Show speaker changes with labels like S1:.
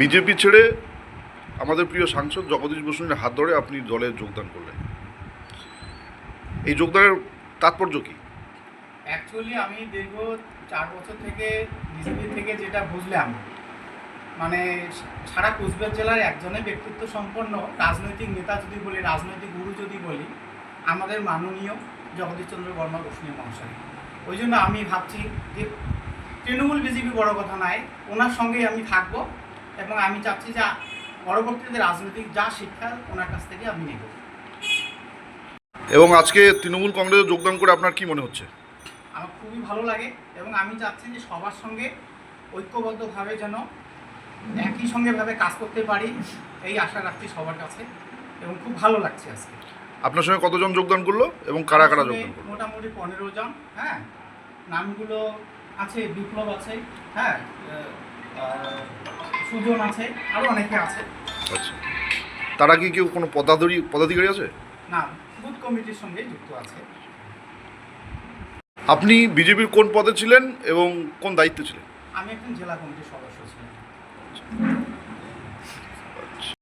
S1: BJP ছেড়ে আমাদের প্রিয় সাংসদ জগদীশ বসুনের হাত ধরে আপনি দলে যোগদান করলেন। এই যোগদানের তাৎপর্য কি?
S2: অ্যাকচুয়ালি আমি দীর্ঘ চার বছর থেকে বিজেপি থেকে যেটা বুঝলাম মানে সারা কোচবিহার জেলার একজনের ব্যক্তিত্ব সম্পন্ন রাজনৈতিক নেতা যদি বলি, রাজনৈতিক গুরু যদি বলি, আমাদের মাননীয় জগদীশ চন্দ্র বর্মা বসুনিয়া মহাশয়। ওই জন্য আমি ভাবছি যে তৃণমূল বিজেপি বড় কথা নয় ওনার সঙ্গেই আমি থাকব এবং আমি চাচ্ছি যা পরবর্তীতে রাজনৈতিক যা শিক্ষা ওনার কাছ থেকে আমি নেব।
S1: এবং আজকে তৃণমূল কংগ্রেসে যোগদান করে আপনার কি মনে হচ্ছে?
S2: আমার খুবই ভালো লাগে এবং আমি চাচ্ছি যে সবার সঙ্গে ঐক্যবদ্ধভাবে যেন একই সঙ্গে ভাবে কাজ করতে পারি এই আশা রাখছি সবার কাছে এবং খুব ভালো লাগছে আজকে।
S1: আপনার সঙ্গে কতজন যোগদান করল এবং কারা কারা যোগদান করল?
S2: মোটামুটি পনেরো জন হ্যাঁ। নামগুলো আছে বিপ্লব আছে হ্যাঁ সুজন আছে আরও অনেকে আছে।
S1: আচ্ছা। তারা কি কেউ কোনো পদাধিকারী পদাধিকারী আছে?
S2: না বুথ কমিটির সঙ্গে যুক্ত আছে।
S1: আপনি বিজেপির কোন পদে ছিলেন এবং কোন দায়িত্বে ছিলেন?
S2: আমি একজন জেলা কমিটির সদস্য ছিলাম।